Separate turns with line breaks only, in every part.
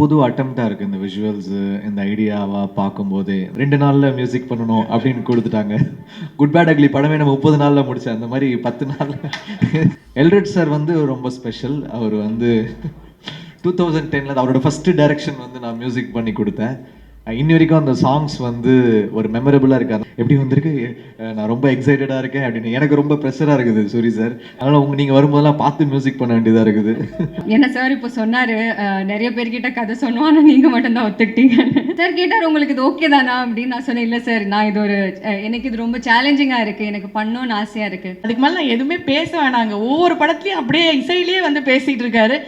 புது அட்டம்ப்டாக இருக்குது இந்த விஷுவல்ஸு இந்த ஐடியாவாக பார்க்கும்போதே. ரெண்டு நாளில் மியூசிக் பண்ணணும் அப்படின்னு கொடுத்துட்டாங்க. குட் பேட் அக்லி படமே நம்ம முப்பது நாளில் முடித்தேன் அந்த மாதிரி பத்து நாளில். எல்ரெட் சார் வந்து ரொம்ப ஸ்பெஷல் அவர் வந்து டூ தௌசண்ட் டெனில் அவரோட ஃபஸ்ட்டு டைரக்ஷன் வந்து நான் மியூசிக் பண்ணி கொடுத்தேன். இன்னி வரைக்கும் அந்த சாங்ஸ் வந்து ஒரு மெமரபுளாக இருக்காது எப்படி வந்திருக்கு? நான் ரொம்ப எக்ஸைட்டடாக இருக்கேன் அப்படின்னு. எனக்கு ரொம்ப ப்ரெஷராக இருக்குது சூரி சார் அதனால் உங்க நீங்கள் வரும்போதெல்லாம் பார்த்து மியூசிக் பண்ண வேண்டியதாக இருக்குது.
என்ன சார் இப்போ சொன்னாரு நிறைய பேர்கிட்ட கதை சொன்னோம் ஆனால் நீங்கள் மட்டும்தான் ஒத்துக்கிட்டீங்கன்னு சார் கேட்டார் உங்களுக்கு இது ஓகே தானா? அப்படின்னு நான் சொன்னேன் இல்லை சார் நான் இது ஒரு எனக்கு இது ரொம்ப சேலஞ்சிங்காக இருக்குது எனக்கு பண்ணணும்னு ஆசையாக இருக்குது
அதுக்கு மேலே நான் எதுவுமே பேச வேணாங்க ஒவ்வொரு படத்துலையும் அப்படியே இசையிலேயே வந்து பேசிட்டு இருக்காரு.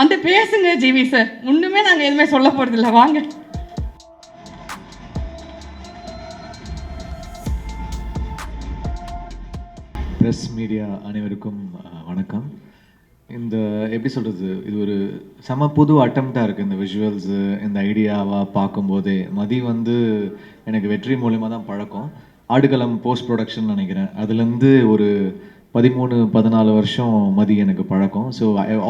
வந்து பேசுங்க ஜிவி சார் ஒன்றுமே நாங்கள் எதுவுமே சொல்ல போகிறதில்ல வாங்க.
ப்ரெஸ் மீடியா அனைவருக்கும் வணக்கம். இந்த எப்படி சொல்கிறது இது ஒரு செம புது அட்டம்ப்டாக இருக்குது இந்த விஷுவல்ஸு இந்த ஐடியாவாக பார்க்கும்போதே. மதி வந்து எனக்கு வெற்றி மூலியமாக தான் பழக்கம். ஆடுகளம் போஸ்ட் ப்ரொடக்ஷன் நினைக்கிறேன். அதுலேருந்து ஒரு பதிமூணு பதினாலு வருஷம் மதி எனக்கு பழக்கம். ஸோ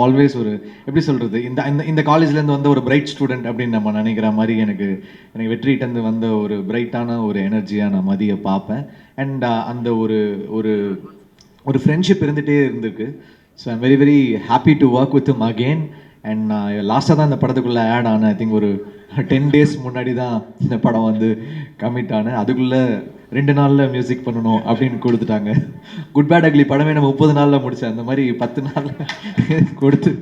ஆல்வேஸ் ஒரு எப்படி சொல்கிறது இந்த இந்த இந்த காலேஜ்லேருந்து வந்த ஒரு பிரைட் ஸ்டூடெண்ட் அப்படின்னு நம்ம நினைக்கிற மாதிரி எனக்கு எனக்கு வெற்றிகிட்டேருந்து வந்த ஒரு பிரைட்டான ஒரு எனர்ஜியாக நான் மதியை பார்ப்பேன். அண்ட் அந்த ஒரு ஒரு ஒரு ஃப்ரெண்ட்ஷிப் இருந்துகிட்டே இருந்திருக்கு. So I'm very very happy to work with him again and நான் லாஸ்ட்டாக தான் இந்த படத்துக்குள்ளே ஆட் ஆனேன். ஐ திங்க் ஒரு டென் டேஸ் முன்னாடி தான் இந்த படம் வந்து கமிட் ஆனேன். அதுக்குள்ளே ரெண்டு நாளில் மியூசிக் பண்ணணும் அப்படின்னு கொடுத்துட்டாங்க. குட் பேட் அக்லி படமே நம்ம முப்பது நாளில் முடித்தேன் அந்த மாதிரி பத்து நாளில் கொடுத்து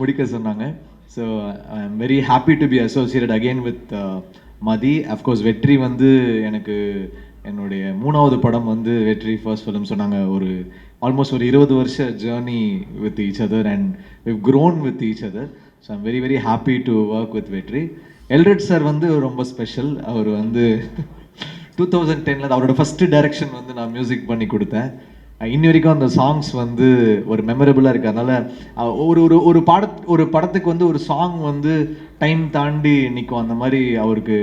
முடிக்க சொன்னாங்க. So I am very happy to be associate again with Mathi of course Vetri வந்து எனக்கு என்னுடைய மூணாவது படம் வந்து வெற்றி ஃபர்ஸ்ட் ஃபிலிம் சொன்னாங்க ஒரு ஆல்மோஸ்ட் ஒரு இருபது வருஷ journey with each other and we've grown with each other so I'm very very happy to work with Vetri Elred sir வந்து ரொம்ப ஸ்பெஷல் அவர் வந்து டூ தௌசண்ட் டெனில் அவரோட ஃபஸ்ட்டு டைரக்ஷன் வந்து நான் மியூசிக் பண்ணி கொடுத்தேன். இன்னி வரைக்கும் அந்த சாங்ஸ் வந்து ஒரு மெமரபுளாக இருக்குது அதனால் ஒரு ஒரு ஒரு பாட ஒரு படத்துக்கு வந்து ஒரு சாங் வந்து டைம் தாண்டி நிற்கும் அந்த மாதிரி அவருக்கு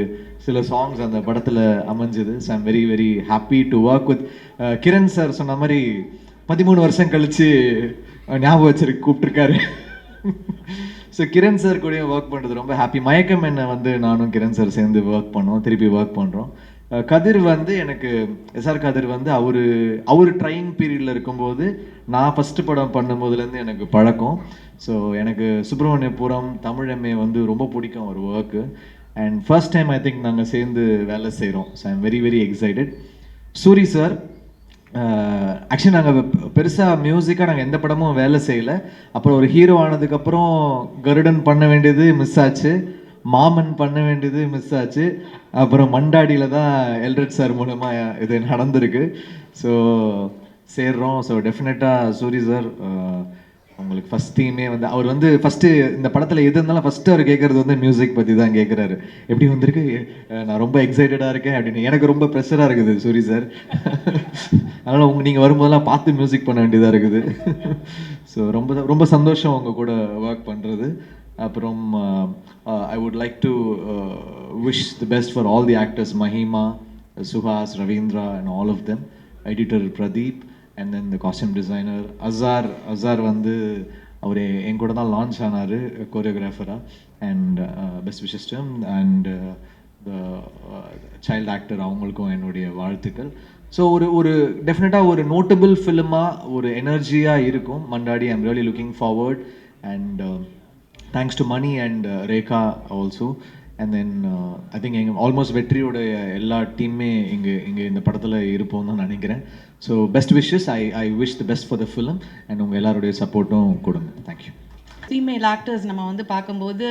சில சாங்ஸ் அந்த படத்தில் அமைஞ்சது. So I'm very very happy to work with Kiran sir சொன்ன மாதிரி பதிமூணு வருஷம் கழித்து ஞாபகம் வச்சிருக்கு கூப்பிட்ருக்காரு ஸோ கிரண் சார் கூடயும் ஒர்க் பண்ணுறது ரொம்ப ஹாப்பி மயக்கம் என்ன வந்து நானும் கிரண் சார் சேர்ந்து ஒர்க் பண்ணோம். திருப்பி ஒர்க் பண்ணுறோம் கதிர் வந்து எனக்கு எஸ்ஆர் கதிர் வந்து அவர் அவர் ட்ரைனிங் பீரியடில் இருக்கும்போது நான் ஃபஸ்ட்டு படம் பண்ணும்போதுலேருந்து எனக்கு பழக்கம். ஸோ எனக்கு சுப்பிரமணியபுரம் தமிழ் எம்ஏ வந்து ரொம்ப பிடிக்கும் ஒரு work and first time I think நாங்கள் சேர்ந்து வேலை செய்கிறோம் so I'm very very excited Soori sir actually நாங்கள் பெருசாக மியூசிக்காக நாங்கள் எந்த படமும் வேலை செய்யலை. அப்புறம் ஒரு ஹீரோ ஆனதுக்கப்புறம் கருடன் பண்ண வேண்டியது மிஸ் ஆச்சு. மாமன் பண்ண வேண்டியது மிஸ் ஆச்சு. அப்புறம் மண்டாடியில் தான் எல்ரெட் சார் மூலமாக இது நடந்திருக்கு. ஸோ சேர்றோம். ஸோ டெஃபினட்டாக சூரி சார் உங்களுக்கு ஃபஸ்ட் டீமே வந்து அவர் வந்து ஃபஸ்ட்டு இந்த படத்தில் எது இருந்தாலும் ஃபஸ்ட்டு அவர் கேட்குறது வந்து மியூசிக் பற்றி தான் கேட்குறாரு எப்படி வந்திருக்கு? நான் ரொம்ப எக்ஸைட்டடாக இருக்கேன் அப்படின்னு. எனக்கு ரொம்ப ப்ரெஷராக இருக்குது சூரி சார் அதனால் உங்கள் நீங்கள் வரும்போதெல்லாம் பார்த்து மியூசிக் பண்ண வேண்டியதாக இருக்குது. ஸோ ரொம்ப ரொம்ப சந்தோஷம் உங்கள் கூட ஒர்க் பண்ணுறது அப்புறம் I would like to wish the best for all the actors Mahima Suhas Ravindra and all of them editor Pradeep and then the costume designer Azhar Azhar வந்து அவர் என் கூட தான் லான்ச் ஆனார் கோரியோகிராஃபராக and best wishes to them and the child actor அவங்களுக்கும் என்னுடைய வாழ்த்துக்கள். So ஒரு ஒரு டெஃபினட்டாக ஒரு நோட்டபிள் ஃபிலிமாக ஒரு எனர்ஜியாக இருக்கும். Mandaadi I'm really looking forward and thanks to Mani and Rekha also and then I think எங்கள் ஆல்மோஸ்ட் வெற்றியோட எல்லா டீமுமே இங்கே இங்கே இந்த படத்தில் இருப்போம் தான் நினைக்கிறேன். So best wishes I I wish the best for the film and உங்கள் எல்லாருடைய சப்போர்ட்டும் கொடுங்க. தேங்க்யூ
ஃபீமேல் ஆக்டர்ஸ் நம்ம வந்து பார்க்கும்போது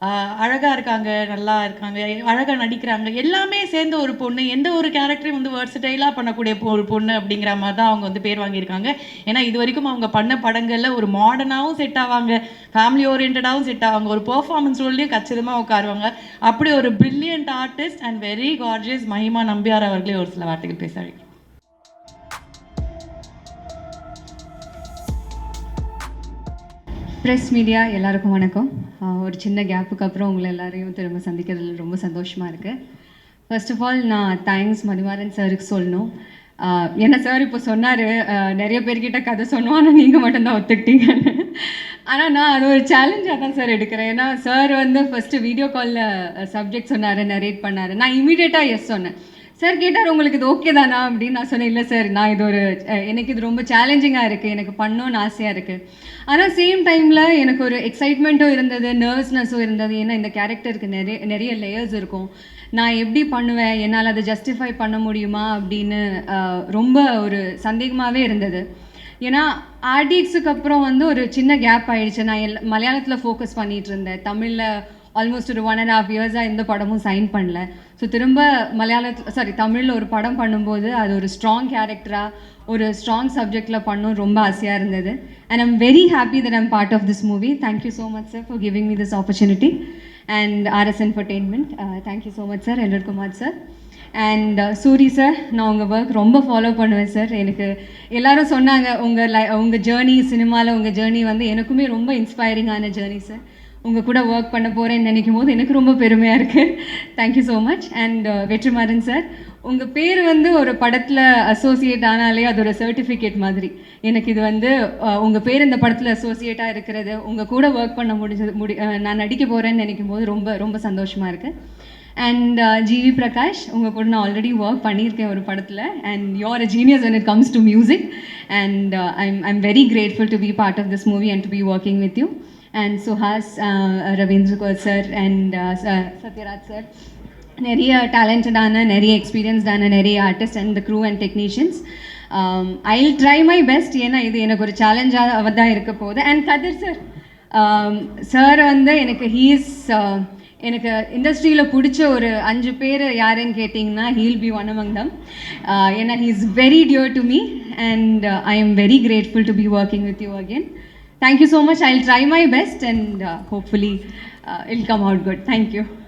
அழகாக இருக்காங்க நல்லா இருக்காங்க அழகாக நடிக்கிறாங்க. எல்லாமே சேர்ந்த ஒரு பொண்ணு எந்த ஒரு கேரக்டரையும் வந்து வேர்சடைலாக பண்ணக்கூடிய ஒரு பொண்ணு அப்படிங்கிற மாதிரி தான் அவங்க வந்து பேர் வாங்கியிருக்காங்க. ஏன்னா இது வரைக்கும் அவங்க பண்ண படங்களில் ஒரு மாடர்னாகவும் செட் ஆவாங்க ஃபேமிலி ஓரியன்டாகவும் செட் ஆவாங்க. ஒரு பெர்ஃபார்மன்ஸ் ரோல்லையும் கச்சிதமாக உட்காருவாங்க. அப்படி ஒரு brilliant artist and very gorgeous Mahima Nambiar அவர்களே ஒரு சில வார்த்தைகள் பேச
எக்ஸ்பிரஸ் மீடியா எல்லாருக்கும் வணக்கம். ஒரு சின்ன கேப்புக்கு அப்புறம் உங்களை எல்லாரையும் திரும்ப சந்திக்கிறதுல ரொம்ப சந்தோஷமாக இருக்குது ஃபர்ஸ்ட் ஆஃப் ஆல் நான் தேங்க்ஸ் மதிவாரன் சாருக்கு சொல்லணும். என்ன சார் இப்போ சொன்னார் நிறைய பேர்கிட்ட கதை சொன்னோம் ஆனால் நீங்கள் மட்டும்தான் ஒத்துக்கிட்டீங்கன்னு. ஆனால் நான் அது ஒரு சேலஞ்சாக தான் சார் எடுக்கிறேன். ஏன்னா சார் வந்து ஃபஸ்ட்டு வீடியோ காலில் சப்ஜெக்ட் சொன்னார் நரேட் பண்ணார். நான் இமீடியட்டாக எஸ் சொன்னேன். சார் கேட்டார் உங்களுக்கு இது ஓகே தானா? அப்படின்னு நான் சொன்னேன் இல்லை சார் நான் இது ஒரு எனக்கு இது ரொம்ப சேலஞ்சிங்காக இருக்குது எனக்கு பண்ணணும்னு ஆசையாக இருக்குது ஆனால் சேம் டைமில் எனக்கு ஒரு எக்ஸைட்மெண்ட்டும் இருந்தது நர்வஸ்னஸும் இருந்தது. ஏன்னா இந்த கேரக்டருக்கு நிறைய நிறைய லேயர்ஸ் இருக்கும். நான் எப்படி பண்ணுவேன்? என்னால் அதை ஜஸ்டிஃபை பண்ண முடியுமா? அப்படின்னு ரொம்ப ஒரு சந்தேகமாகவே இருந்தது. ஏன்னா ஆர்டிஎக்ஸுக்கு அப்புறம் வந்து ஒரு சின்ன கேப் ஆயிடுச்சு. நான் எல் மலையாளத்தில் ஃபோக்கஸ் பண்ணிகிட்டு இருந்தேன். தமிழில் ஆல்மோஸ்ட் ஒரு ஒன் அண்ட் ஹாஃப் இயர்ஸாக எந்த படமும் சைன் பண்ணல. ஸோ திரும்ப மலையாளத்தில் சாரி தமிழில் ஒரு படம் பண்ணும்போது அது ஒரு ஸ்ட்ராங் கேரக்டராக ஒரு ஸ்ட்ராங் சப்ஜெக்டில் பண்ணும் ரொம்ப ஆசையாக இருந்தது. And I'm very happy that I'm part of this movie thank you so much sir for giving me this opportunity and RS entertainment thank you so much sir Elkumar sir and Soori sir நான் உங்கள் work ரொம்ப follow பண்ணுவேன் sir எனக்கு எல்லாரும் சொன்னாங்க உங்கள் லை உங்கள் journey சினிமாவில் உங்கள் ஜேர்னி வந்து எனக்குமே ரொம்ப இன்ஸ்பைரிங்கான ஜேர்னி சார் உங்கள் கூட ஒர்க் பண்ண போகிறேன்னு நினைக்கும் போது எனக்கு ரொம்ப பெருமையாக இருக்குது thank you so much and uh, Vetrimaaran sir உங்கள் பேர் வந்து ஒரு படத்தில் அசோசியேட் ஆனாலே அது ஒரு சர்டிஃபிகேட் மாதிரி. எனக்கு இது வந்து உங்கள் பேர் இந்த படத்தில் அசோசியேட்டாக இருக்கிறது உங்கள் கூட ஒர்க் பண்ண முடிஞ்சது முடி நான் நடிக்க போகிறேன்னு நினைக்கும் போது ரொம்ப ரொம்ப சந்தோஷமாக இருக்குது அண்ட் ஜிவி uh, பிரகாஷ் உங்கள் கூட நான் ஆல்ரெடி ஒர்க் பண்ணியிருக்கேன் ஒரு படத்தில். And your a genius it comes to music and and uh, I'm, very grateful to be part of this movie and to be working with you and Suhas Suhas, கோர் sir and sir and uh, நிறைய டேலண்டடான நிறைய எக்ஸ்பீரியன்ஸ்டான நிறைய artist and the crew and technicians I will try my best ஏன்னா இது எனக்கு ஒரு சேலஞ்சாக தான் இருக்க போகுது. அண்ட் கதிர் சார் சார் வந்து எனக்கு ஹீஸ் uh, எனக்கு இண்டஸ்ட்ரியில் பிடிச்ச ஒரு அஞ்சு பேர் யாருன்னு கேட்டிங்கன்னா he'll be one among them ஏன்னா he is very dear to me and I am very grateful to be working with you again Thank you so much. I'll try my best and uh, hopefully uh, it'll come out good. Thank you.